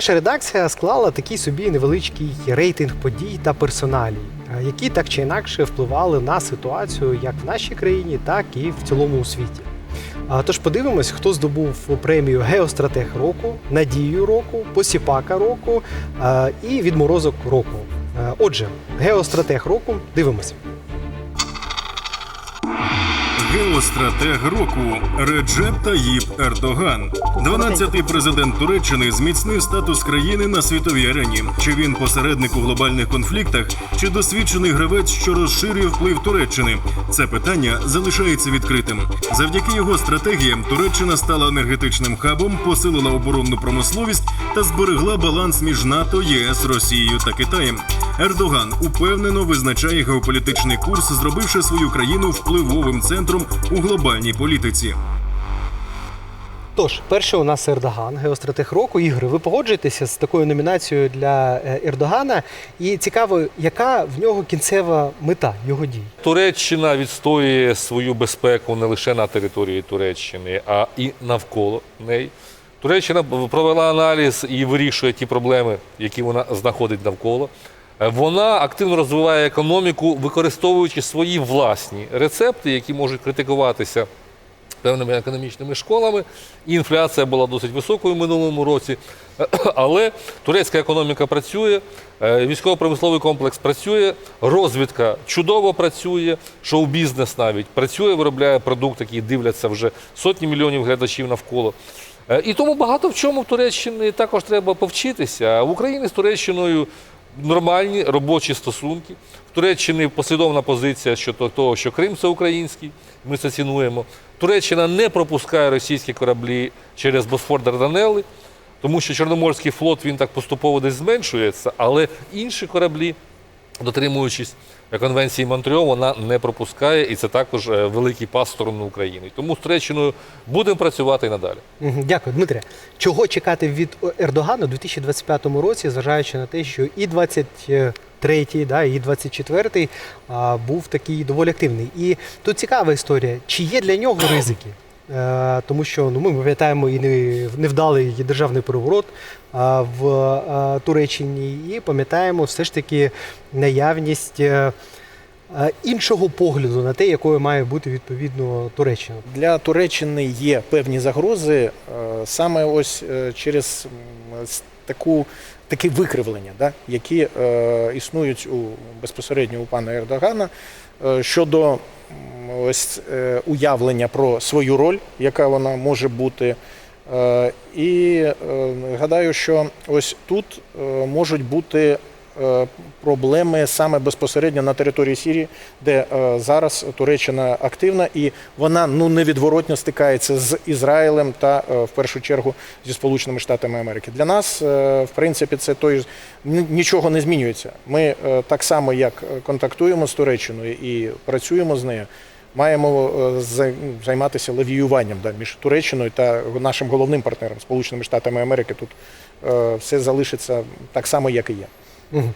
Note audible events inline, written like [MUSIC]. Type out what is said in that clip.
Наша редакція склала такий собі невеличкий рейтинг подій та персоналій, е, які так чи інакше впливали на ситуацію як в нашій країні, так і в цілому у світі. Тож подивимось, хто здобув премію Геостратег року, Надію року, Посіпака року е, і Відморозок року. Е, Отже, Геостратег року дивимось. Геостратег року Реджеп Таїп Ердоган, 12-й президент Туреччини, зміцнив статус країни на світовій арені. Чи він посередник у глобальних конфліктах, чи досвідчений гравець, що розширює вплив Туреччини? Це питання залишається відкритим. Завдяки його стратегіям Туреччина стала енергетичним хабом, посилила оборонну промисловість та зберегла баланс між НАТО, ЄС, Росією та Китаєм. Ердоган упевнено визначає геополітичний курс, зробивши свою країну впливовим центром у глобальній політиці. Тож, перший у нас Ердоган, геостратег року. Ігри, ви погоджуєтеся з такою номінацією для е, Ердогана? І цікаво, яка в нього кінцева мета його дій? Туреччина відстоює свою безпеку не лише на території Туреччини, а і навколо неї. Туреччина провела аналіз і вирішує ті проблеми, які вона знаходить навколо. Е, Вона активно розвиває економіку, використовуючи свої власні рецепти, які можуть критикуватися певними економічними школами. Інфляція була досить високою в минулому році. [CLEARS THROAT] Але турецька економіка працює, е, військово-промисловий комплекс працює, розвідка чудово працює, шоу-бізнес навіть працює, виробляє продукт, який дивляться вже сотні мільйонів глядачів навколо. Е, І тому багато в чому в Туреччині також треба повчитися. В Україні з Туреччиною нормальні робочі стосунки. В Туреччині послідовна позиція щодо того, що Крим це український, ми це цінуємо. Туреччина не пропускає російські кораблі через Босфор Дарданелли, тому що Чорноморський флот він так поступово десь зменшується, але інші кораблі, дотримуючись конвенції Монтріо, вона не пропускає, і це також е, великий пас в сторону України. Тому з Туреччиною будемо працювати і надалі. Дякую, Дмитре. Чого чекати від Ердогана у 2025 році, зважаючи на те, що і 23-й, да, і 24-й а, був такий доволі активний. І тут цікава історія, чи є для нього ризики? Е, тому що ну, ми пам'ятаємо і невдалий державний переворот в Туреччині, і пам'ятаємо все ж таки наявність е, е, іншого погляду на те, якою має бути відповідно Туреччина. Для Туреччини є певні загрози е, саме ось е, через таку. Такі викривлення, да, які е, існують у безпосередньо у пана Ердогана е, щодо ось е, уявлення про свою роль, яка вона може бути. Е, і е, гадаю, що ось тут е, можуть бути проблеми саме безпосередньо на території Сірії, де е, зараз Туреччина активна, і вона ну невідворотно стикається з Ізраїлем та е, в першу чергу зі Сполученими Штатами Америки. Для нас, е, в принципі, це той нічого не змінюється. Ми е, так само як контактуємо з Туреччиною і працюємо з нею. Маємо е, займатися лавіюванням да, між Туреччиною та нашим головним партнером Сполученими Штатами Америки. Тут е, все залишиться так само, як і є. Mm-hmm.